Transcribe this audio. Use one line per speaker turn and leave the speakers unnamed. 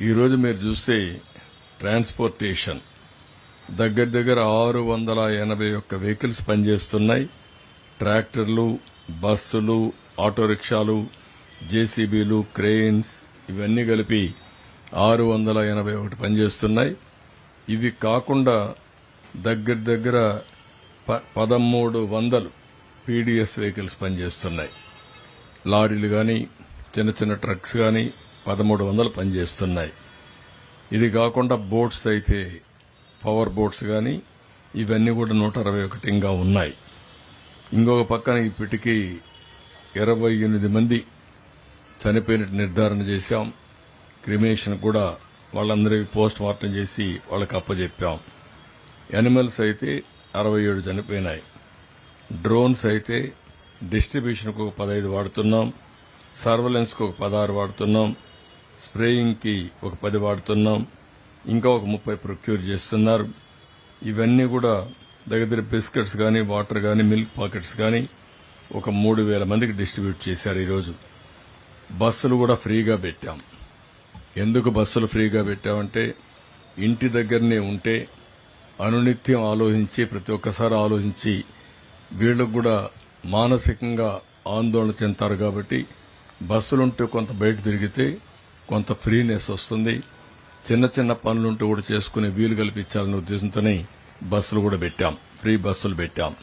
ఈరోజు మీరు చూస్తే ట్రాన్స్పోర్టేషన్. దగ్గర దగ్గర ఆరు వందల ఎనభై ఒక్క వెహికల్స్ పనిచేస్తున్నాయి. ట్రాక్టర్లు బస్సులు ఆటో రిక్షాలు జేసీబీలు క్రెయిన్స్ ఇవన్నీ కలిపి ఆరు వందల ఎనభై ఒకటి పనిచేస్తున్నాయి. ఇవి కాకుండా దగ్గర దగ్గర ప- పదమూడు వందలు పీడీఎస్ వెహికల్స్ పనిచేస్తున్నాయి. లారీలు కానీ చిన్న చిన్న ట్రక్స్ కానీ పదమూడు వందలు పనిచేస్తున్నాయి. ఇది కాకుండా బోట్స్ అయితే పవర్ బోట్స్ కానీ ఇవన్నీ కూడా నూట అరవై ఒకటి ఇంకా ఉన్నాయి. ఇంకొక పక్కన ఇప్పటికీ ఇరవై ఎనిమిది మంది చనిపోయినట్టు నిర్ధారణ చేశాం. క్రిమేషన్ కూడా వాళ్ళందరికీ పోస్ట్ మార్టం చేసి వాళ్ళకి అప్పచెప్పాం యానిమల్స్ అయితే అరవై ఏడు చనిపోయినాయి. డ్రోన్స్ అయితే డిస్ట్రిబ్యూషన్కు ఒక పదహైదు వాడుతున్నాం. సర్వలెన్స్కు ఒక పదహారు వాడుతున్నాం. స్ప్రేయింగ్కి ఒక పది వాడుతున్నాం ఇంకా ఒక ముప్పై ప్రొక్యూర్ చేస్తున్నారు. ఇవన్నీ కూడా దగ్గర బిస్కెట్స్ కానీ వాటర్ కానీ మిల్క్ పాకెట్స్ కానీ ఒక మూడు వేల మందికి డిస్ట్రిబ్యూట్ చేశారు ఈరోజు. బస్సులు కూడా ఫ్రీగా పెట్టాం. ఎందుకు బస్సులు ఫ్రీగా పెట్టామంటే ఇంటి దగ్గరనే ఉంటే అనునిత్యం ఆలోచించి ప్రతి ఒక్కసారి ఆలోచించి వీళ్ళకు కూడా మానసికంగా ఆందోళన చెందుతారు కాబట్టి బస్సులుంటే కొంత బయట తిరిగితే కొంత ఫ్రీనెస్ వస్తుంది. చిన్న చిన్న పనులుంటూ కూడా చేసుకునే వీలు కల్పించాలనే ఉద్దేశంతోనే బస్సులు కూడా పెట్టాం. ఫ్రీ బస్సులు పెట్టాం.